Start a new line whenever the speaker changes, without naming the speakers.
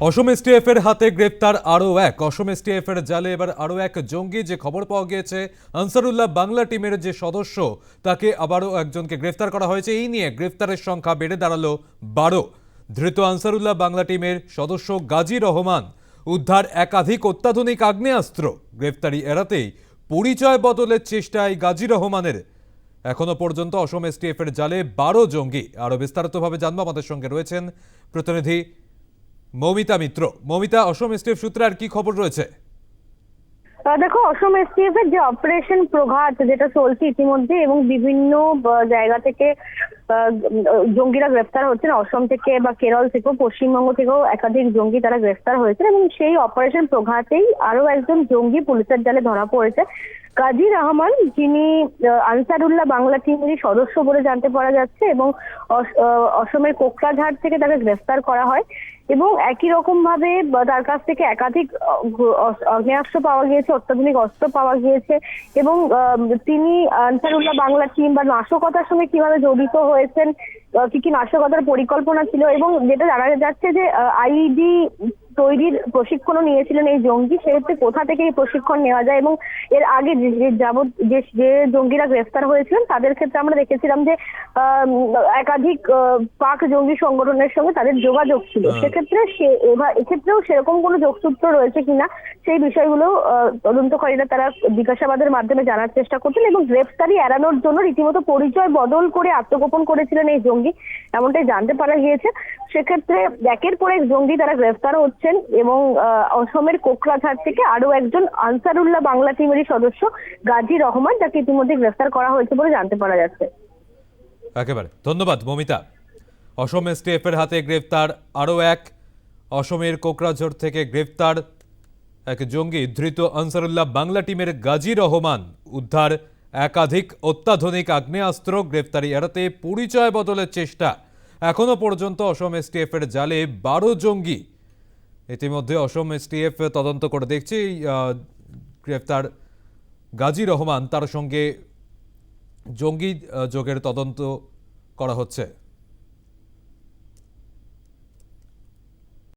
অসম STF এর হাতে গ্রেপ্তার আরও এক। অসম এসটিএফ এর জালে এবার আরও এক জঙ্গি, যে খবর পাওয়া গিয়েছে, আনসারুল্লাহ বাংলা টিমের যে সদস্য, তাকে আবারও একজনকে গ্রেফতার করা হয়েছে। এই নিয়ে গ্রেফতারের সংখ্যা বেড়ে দাঁড়াল বারো। ধৃত আনসারুল্লাহ বাংলা টিমের সদস্য গাজী রহমান, উদ্ধার একাধিক অত্যাধুনিক আগ্নেয়াস্ত্র। গ্রেফতারি এড়াতেই পরিচয় বদলের চেষ্টায় গাজী রহমানের। এখনও পর্যন্ত অসম এসটিএফ এর জালে বারো জঙ্গি। আরও বিস্তারিতভাবে জানব আমাদের সঙ্গে রয়েছেন প্রতিনিধি মৌমিতা মিত্র। মৌমিতা, অসম এসটিএফ সূত্রে আর কি খবর রয়েছে?
দেখো, অসম এসটিএফ এর যে অপারেশন প্রঘাত যেটা চলছে ইতিমধ্যে এবং বিভিন্ন জায়গা থেকে জঙ্গিরা গ্রেফতার হচ্ছেন, অসম থেকে বা কেরল থেকেও, পশ্চিমবঙ্গ থেকেও একাধিক জঙ্গি তারা গ্রেফতার হয়েছেন এবং সেই অপারেশন প্রঘাতেই আরও একজন জঙ্গি পুলিশের জালে ধরা পড়েছে। কাজী রহমান, যিনি আনসারুল্লাহ বাংলা টিমেরই সদস্য বলে জানতে পারা যাচ্ছে এবং অসমের কোকরাঝাড় থেকে তাকে গ্রেফতার করা হয়। এবং একই রকম ভাবে তার কাছ থেকে একাধিক অগ্নেয়াস্ত্র পাওয়া গিয়েছে, অত্যাধুনিক অস্ত্র পাওয়া গিয়েছে এবং তিনি আনসারুল্লাহ বাংলা টিম বা নাশকতার সঙ্গে কীভাবে জড়িত হয়েছেন কি কি নাশকতার পরিকল্পনা ছিল এবং যেটা জানা যাচ্ছে যে আইডি তৈরির প্রশিক্ষণও নিয়েছিলেন এই জঙ্গি। সেক্ষেত্রে কোথা থেকে এই প্রশিক্ষণ নেওয়া যায় এবং এর আগে যে যে যাবত যে যে জঙ্গিরা গ্রেফতার হয়েছিলেন তাদের ক্ষেত্রে আমরা দেখেছিলাম যে আহ, একাধিক পাক জঙ্গি সংগঠনের সঙ্গে তাদের যোগাযোগ ছিল।
হ্যাঁ।
সেক্ষেত্রে সে এবার এক্ষেত্রেও সেরকম কোনো যোগসূত্র রয়েছে কিনা সেই বিষয়গুলো আহ, তদন্তকারীরা তারা জিজ্ঞাসাবাদের মাধ্যমে জানার চেষ্টা করছেন এবং গ্রেফতারি এড়ানোর জন্য রীতিমতো পরিচয় বদল করে আত্মগোপন করেছিলেন এই জঙ্গি। এমনটাই জানতে পারা গিয়েছে। সেক্ষেত্রে একের পর এক জঙ্গি তারা গ্রেফতার হচ্ছেন এবং অসমের কোকরাঝাড় থেকে আরও একজন আনসারুল্লাহ বাংলা টিমেরই সদস্য গাজী রহমান, যাকে ইতিমধ্যে গ্রেফতার করা হয়েছে বলে জানতে পারা যাচ্ছে।
একেবারে। ধন্যবাদ, মমিতা। অসম এসটিএফ এর হাতে গ্রেফতার আরও এক। অসমের কোকরাঝড় থেকে গ্রেফতার এক জঙ্গি, ধৃত আনসারুল্লাহ বাংলা টিমের গাজী রহমান। উদ্ধার একাধিক অত্যাধুনিক আগ্নেয়াস্ত্র গ্রেফতারি এড়াতে পরিচয় বদলের চেষ্টা। এখনও পর্যন্ত অসম এসটিএফের জালে বারো জঙ্গি ইতিমধ্যে অসম এসটিএফ তদন্ত করে দেখছে গ্রেফতার গাজী রহমান, তার সঙ্গে জঙ্গি যোগের তদন্ত করা হচ্ছে।